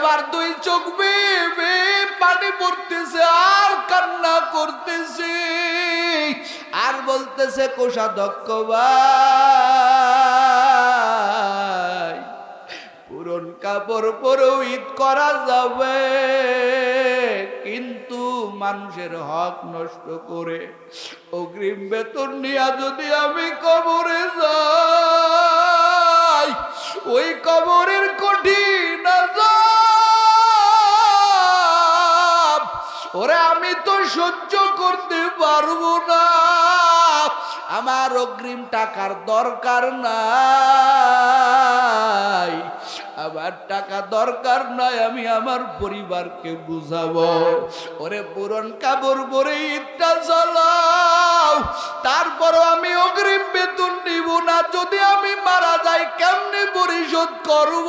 এবার দুই চোখ বেয়ে পানি পড়তেছে, আর কান্না করতেছে। আর বলতেছে কোষাধ্যক্ষ ভাই, পুরন কাপড় পরেও ঈদ করা যাবে, কিন্তু মানুষের হক নষ্ট করে অগ্রিম বেতন নিয়ে যদি আমি কবরে সহ্য করতে পারব না। আমার অগ্রিম টাকার দরকার নাই। আমার টাকা দরকার নাই, আমি আমার পরিবারকে বুঝাবো। ওরে পুরন কাপড় পরে ঈদটা চালাও তারপরও আমি অগ্রিম বেতন নিব না। যদি আমি মারা যাই, কেমনে পরিশোধ করব?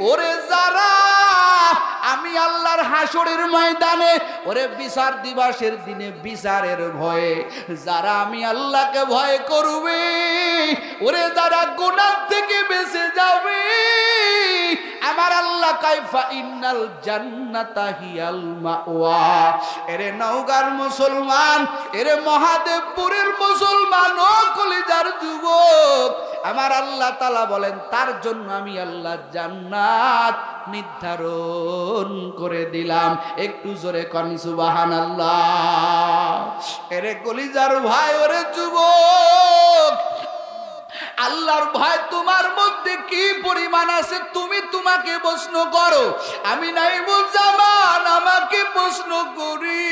ওরে যারা, আমি আল্লাহর হাসরের ময়দানে, ওরে বিচার দিবসের দিনে বিচারের ভয়ে, যারা আমি আল্লাহকে ভয় করবে, ওরে যারা গুণার থেকে বেঁচে যাবে আমার আল্লাহ কাইফা ইন্নাল জান্নাতা হিয়াল মাওয়া। এরে নওগাঁর মুসলমান, এরে মহাদেবপুরের মুসলমান, ও কলিজার যুবক। আমার আল্লাহ তালা বলেন, তার জন্য আমি আল্লাহ জান্নাত নির্ধারণ করে দিলাম। একটু জোরে কন সুবাহান আল্লাহ এরে কলিজার ভাই, ওরে যুবক। আল্লাহর ভয় তোমার মধ্যে কি পরিমাণ আছে? তুমি তোমাকে প্রশ্ন করো। আমি নাই জামান, আমাকে প্রশ্ন করি।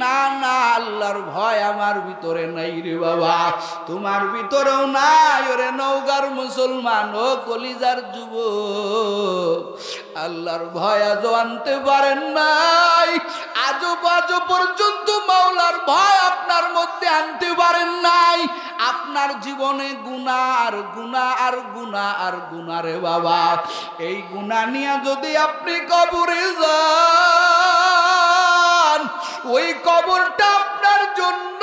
না না, আল্লাহর ভয় আমার ভিতরে নাই রে বাবা। তোমার ভিতরেও নাই, ওরে নৌকার মুসলমান ও কলিজার যুব আল্লাহর ভয় আজও আনতে পারেন নাই। আজও পর্যন্ত মাওলার ভয় আপনার মধ্যে আনতে পারেন নাই। আপনার জীবনে গুণা আর গুণা আর গুণা আর গুণা রে বাবা। এই গুণা নিয়ে যদি আপনি কবরে যান, ওই কবরটা আপনার জন্য।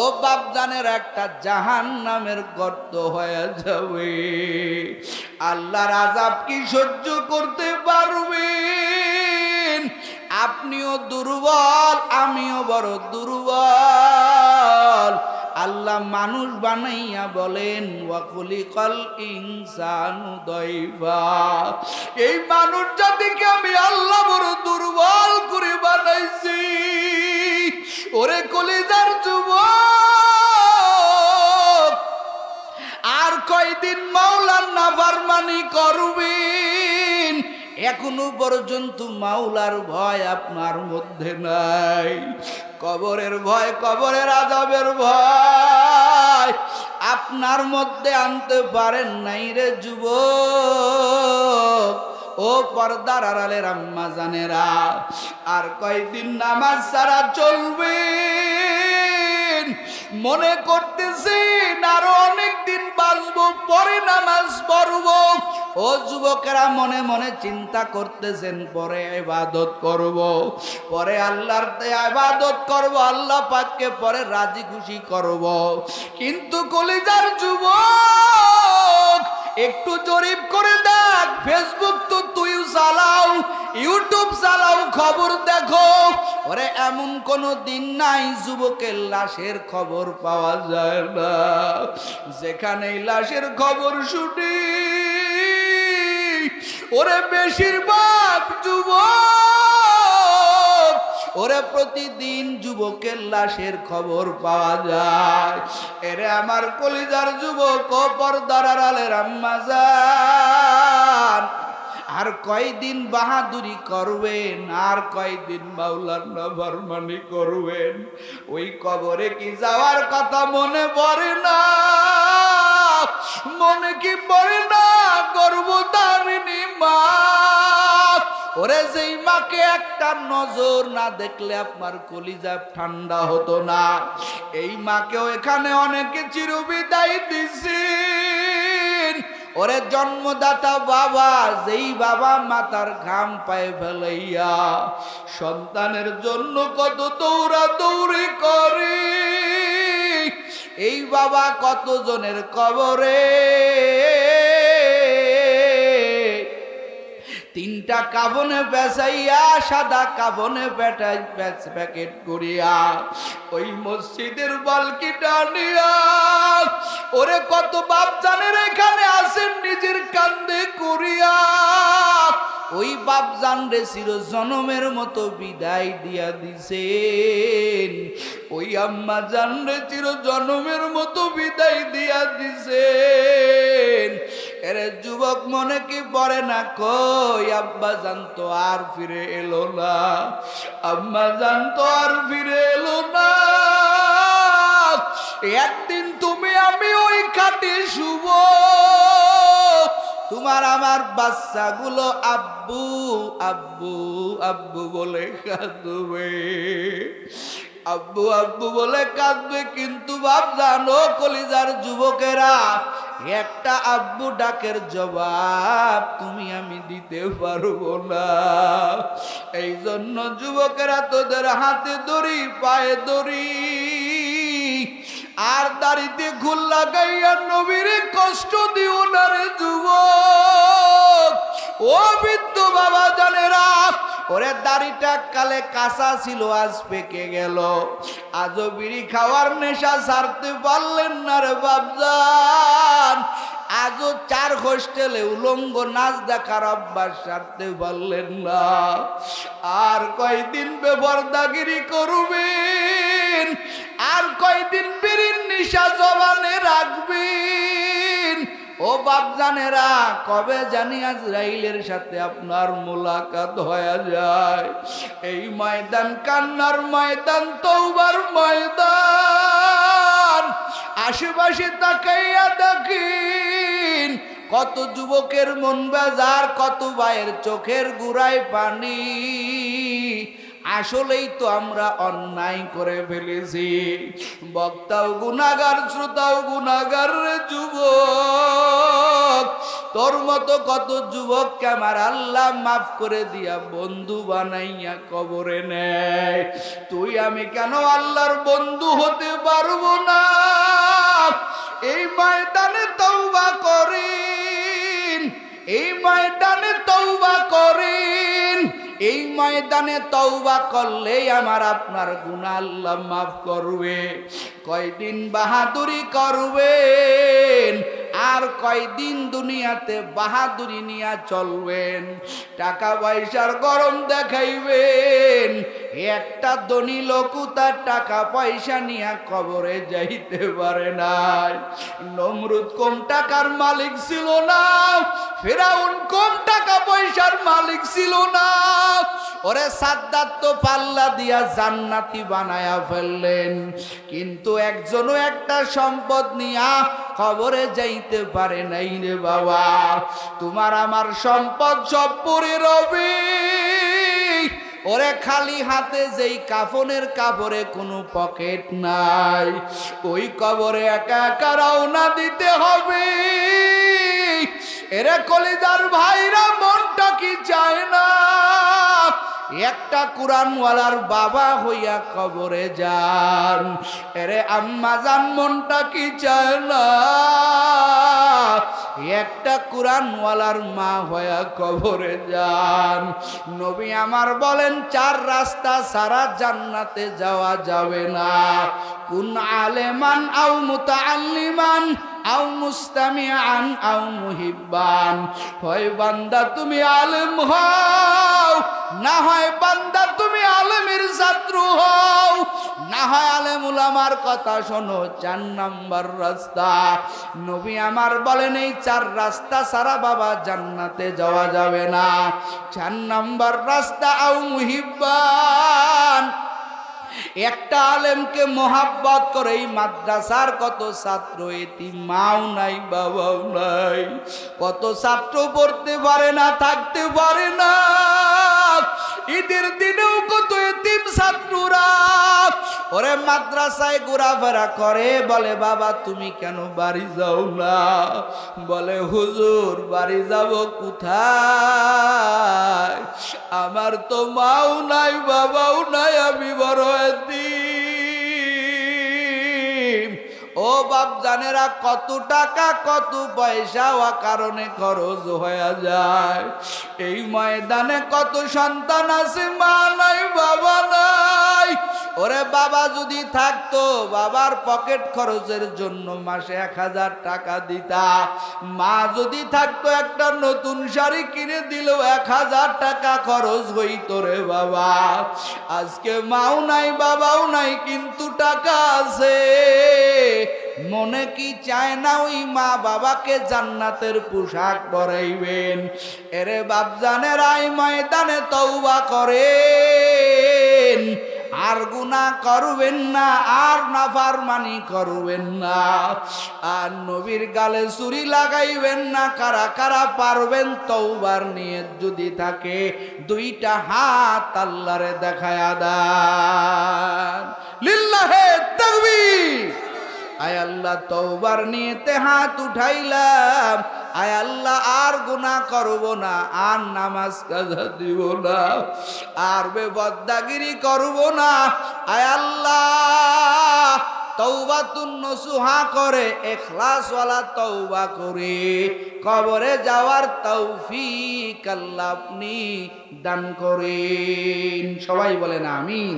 ও বাপদানের একটা জাহান নামের গর্ত হয়ে যাবে। আল্লাহর আজাব কি সহ্য করতে পারবেন আপনিও দুর্বল, আমিও বড় দুর্বল। আল্লাহ মানুষ বানাইয়া বলেন ওয়াকুলিকল ইনসানু দৈবা এই মানুষ জাতিকে আমি আল্লাহ বড় দুর্বল করে বানাইছি। ওরে কলিজার যুবক, আর কয়দিন মাওলার নাফারমানি করবেন এখনও পর্যন্ত মাওলার ভয় আপনার মধ্যে নাই। কবরের ভয়, কবরের আজাবের ভয় আপনার মধ্যে আনতে পারেন নাই রে যুবক। ও পর্দার আড়ালের আম্মা জানেরা, আর কয়দিন নামাজ সারা চলবে? মনে করতেছেন আরও অনেক দিন বাঁচবো, পরে নামাজ পড়ব ও যুবকেরা মনে মনে চিন্তা করতেছেন, পরে ইবাদত করব। পরে আল্লাহর ইবাদত করব, আল্লাহ পাককে পরে রাজি খুশি করব। কিন্তু কলিজার যুবক, একটু জরিপ করে দেখ ফেসবুক তো তুই চালাও ইউটিউব চালাও খবর দেখো। ওরে, এমন কোনো দিন নাই যুবকের লাশের খবর পাওয়া যায় না। যেখানে লাশের খবর শুনি, ওরে, বেশিরভাগ যুবক, ওরে, প্রতিদিন যুবকের লাশের খবর পাওয়া যায়। এরে, আমার কলিজার যুবক, ও পর্দার আড়ালের আম্মা যান আর কয়দিন বাহাদুরি করবেন? আর কয়দিন মাওলার নাফরমানি করবেন? ওই কবরে কি যাওয়ার কথা মনে পড়ে না? মনে কি পড়ে না? করব গর্ভধারিণী মা। ওরে যেই মাকে একটা নজর না দেখলে আপনার কলিজা ঠান্ডা হতো না। এই মাকেও এখানে অনেকে চিরবিদায় দিছেন ওরে জন্মদাতা বাবা, যেই বাবা মাতার ঘাম পায়ে ফেলাইয়া সন্তানের জন্য কত দৌড়া দৌড়ি করে। এই বাবা কতজনের কবরে? তিনটা কাবনে বেচাইয়া সাদা কাবনে পেটাই প্যাকেট করিয়া ওই মসজিদের বালকিটা নিয়া ওরে কত বাপ জানের এখানে আসেন নিজের কান্দে করিয়া। ওই বাপ জান রে চির জনমের মতো বিদায় দিয়া দিছেন। ওই আম্মা জান রে চির জনমের মতো বিদায় দিয়া দিছেন। এরে যুবক মনে কি পড়ে না কই, আব্বা জান তো আর ফিরে এলো না। আম্মা জানতো আর ফিরে এলো না। একদিন তুমি আমি ওই খাটে শুভ তোমার আমার বাচ্চাগুলো আব্বু আব্বু আব্বু বলে কাঁদবে। আব্বু আব্বু বলে কাঁদবে, কিন্তু বাপ জানো, কলিজার যুবকেরা, একটা আব্বু ডাকের জবাব তুমি আমি দিতে পারব না। এই জন্য যুবকেরা তোদের হাতে দড়ি, পায়ে দড়ি আর দাড়িতে ঘুল লাগাইয়া নবীর কষ্ট দিও না রে যুবক। ও বৃদ্ধ বাবা জানেরা, ওরে দাড়িটা কালে কাঁচা ছিল, আজ পেকে গেল। আজও বিড়ি খাওয়ার নেশা সারতে পারলেন না রে বাবজান আজও চার হোস্টেলে উলঙ্গ নাচ দেখার অভ্যাস সারতে পারলেন না। আর কয়দিন বেবরদাগিরি করবেন? আর কয়দিন বিড়ির নিশা জবানে রাখবেন? ও বাপ বাপজানেরা, কবে জানি আজরাইলের সাথে আপনার মোলাকাত হয়ে যায়। এই ময়দান কান্নার ময়দান তৌবার ময়দান। আশেপাশে তাকাইয়া দেখিন কত যুবকের মন বাজার, কত ভাইয়ের চোখের গুড়ায় পানি। আসলেই তো আমরা অন্যায় করে ফেলেছি। বক্তাও গুনাগার, শ্রোতাও গুনাগার রে যুবক। তোর মতো কত যুবককে আমার আল্লাহ মাফ করে দিয়া বন্ধু বানাইয়া কবরে নেয়। তুই আমি কেন আল্লাহর বন্ধু হতে পারব না? এই ময়দানে তৌবা করিন এই ময়দানে তৌবা করেন। এই ময়দানে তৌবা করলেই আমার আপনার গুণা আল্লাহ মাফ করবে। কয়দিন বাহাদুরি করবেন, আর কয়দিন দুনিয়াতে বাহাদুরি নিয়ে চলবেন। টাকা পয়সার গরম দেখাইবেন একটা ধনী লোকও তার টাকা পয়সা নিয়ে কবরে যাইতে পারে নাই। নমরুদ কম টাকার মালিক ছিল না? ফেরাউন কম টাকা পয়সার মালিক ছিল না? ওরে সাদ্দাত তো পাল্লা দিয়া জান্নাতি বানায়া ফেললেন। কিন্তু একজনও একটা সম্পদ নিয়া খবরে যাইতে পারে নাই রে বাবা। তোমার আমার সম্পদ সব পরে রবে। ওরে খালি হাতে যেই কাফনের কাপড়ে কোনো পকেট নাই, ওই কবরে একা একা রওনা দিতে হবে। এরা কলিদার ভাইরা মনটা কি চায় না? একটা কোরআনওয়ালার বাবা হইয়া কবরে যান। এরে আম্মা যান মনটা কি চায় না? একটা কোরআনওয়ালার মা হইয়া কবরে যান। নবী আমার বলেন, চার রাস্তা সারা জান্নাতে যাওয়া যাবে না। কোন আলেমান আও মুতাআল্লিমান আও মুস্তামিআন, আও মুহিব্বান। হয় বান্দা তুমি আলেম হও, না হয় বান্দা তুমি আলেমের ছাত্র হও। না হয় আলেম উলামার কথা শোনো, চার নাম্বার রাস্তা। নবী আমার বলেন, এই চার রাস্তা সারা বাবা জান্নাতে যাওয়া যাবে না। চার নাম্বার রাস্তা, আও মুহিব্বান। একটা আলেমকে মোহাব্বত করে, এই মাদ্রাসার কত ছাত্র এটি মাও নাই, বাবাও নাই। কত ছাত্র পড়তে পারে না, থাকতে পারে না। ঈদের দিনেও কত এতিম ছাত্ররা। ওরে মাদ্রাসায় ঘোরাফেরা করে, বলে, বাবা, তুমি কেন বাড়ি যাও না? বলে, হুজুর, বাড়ি যাব কোথায়? আমার তো মাও নাই, বাবাও নাই, আমি বড় এতিম। বাপ জানেরা কত টাকা, কত পয়সা, ও কারণে খরচ হয়ে যায়। এই ময়দানে কত সন্তান আছে, মা নাই, বাবা নাই। ওরে বাবা যদি থাকতো, বাবার পকেট খরচের জন্য মাসে এক হাজার টাকা দিতা। মা যদি থাকতো, একটা নতুন শাড়ি কিনে দিল এক হাজার টাকা খরচ হইতো রে বাবা। আজকে মাও নাই, বাবাও নাই, কিন্তু টাকা আছে। মনে কি চায় না ওই মা বাবাকে জান্নাতের পোশাক পরাইবেন? এরে বাপজানের আই ময়দানে তৌবা করেন। আর গুণা করবেন না, আর নাফারমানি করবেন না। আর নবীর গালে চুরি লাগাইবেন না, কারা কারা পারবেন তৌবার নিয়ে যদি থাকে, দুইটা হাত আল্লাহরে দেখায়া দান। লিল্লাহে তাকবীর! আয় আল্লাহ তৌবার নিয়েতে হাত উঠাইলাম। আয় আল্লাহ আর গুনাহ করব না, আর নামাজ কাজা দিব না, আর বেবদাগিরি করব না। আয় আল্লাহ তৌবা তুন্ন সুহা করে, এখলাসওয়ালা তৌবা করে, কবরে যাওয়ার তৌফিক আল্লাহ আপনি দান করেন। সবাই বলেন আমিন।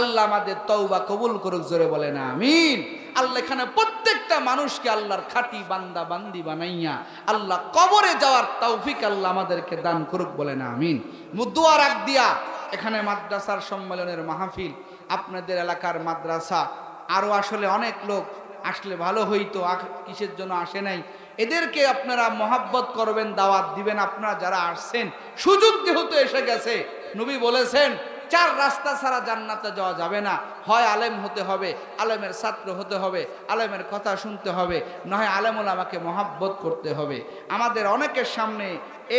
আল্লাহ আমাদের তৌবা কবুল করুক, জোরে বলে না আমিন। আল্লাহ এখানে প্রত্যেকটা মানুষকে আল্লাহর খাঁটি বান্দা, বান্দি বানাইয়া আল্লাহ কবরে যাওয়ার তৌফিক আল্লাহ আমাদেরকে দান করুক বলে না আমিন। মুদুয়া রাখ দিয়া এখানে মাদ্রাসার সম্মেলনের মাহফিল, আপনাদের এলাকার মাদ্রাসা আরও আসলে অনেক লোক আসলে ভালো হইতো কিসের জন্য আসে নাই। এদেরকে আপনারা মহাব্বত করবেন, দাওয়াত দিবেন, আপনারা যারা আসছেন, সুযোগ যেহেতু এসে গেছে, নবী বলেছেন চার রাস্তা ছাড়া জান্নাতে যাওয়া যাবে না। হয় আলেম হতে হবে, আলেমের ছাত্র হতে হবে, আলেমের কথা শুনতে হবে, নয় আলেমুল আমাকে মহাব্বত করতে হবে। আমাদের অনেকের সামনে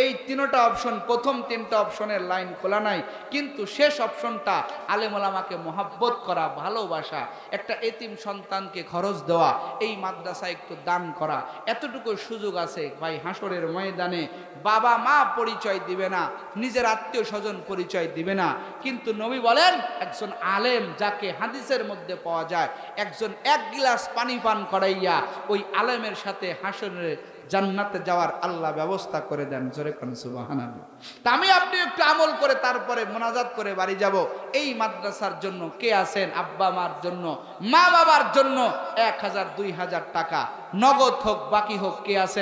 এই তিনটা অপশন প্রথম তিনটা অপশনের লাইন খোলা নাই। কিন্তু শেষ অপশনটা আলেমুল আমাকে মহাব্বত করা, ভালোবাসা, একটা এতিম সন্তানকে খরচ দেওয়া, এই মাদ্রাসা একটু দান করা, এতটুকু সুযোগ আছে ভাই হাসরের ময়দানে। বাবা মা পরিচয় দিবে না, নিজের আত্মীয় স্বজন পরিচয় দিবে না। কিন্তু নবী বলেন, একজন আলেম যাকে হাদিসের মধ্যে পাওয়া যায়, একজন এক গিলাস পানি পান করাইয়া ওই আলেমের সাথে হাসনের জান্নাতে যাওয়ার আল্লাহ ব্যবস্থা করে দেন। জোরে কোন সুবাহান তা আমি আপনি একটু আমল করে তারপরে মোনাজাত করে বাড়ি যাব। এই মাদ্রাসার জন্য কে আছেন? আব্বা মার জন্য, মা বাবার জন্য এক হাজার, দুই হাজার টাকা। নগদ হোক, বাকি হোক, কে আছেন?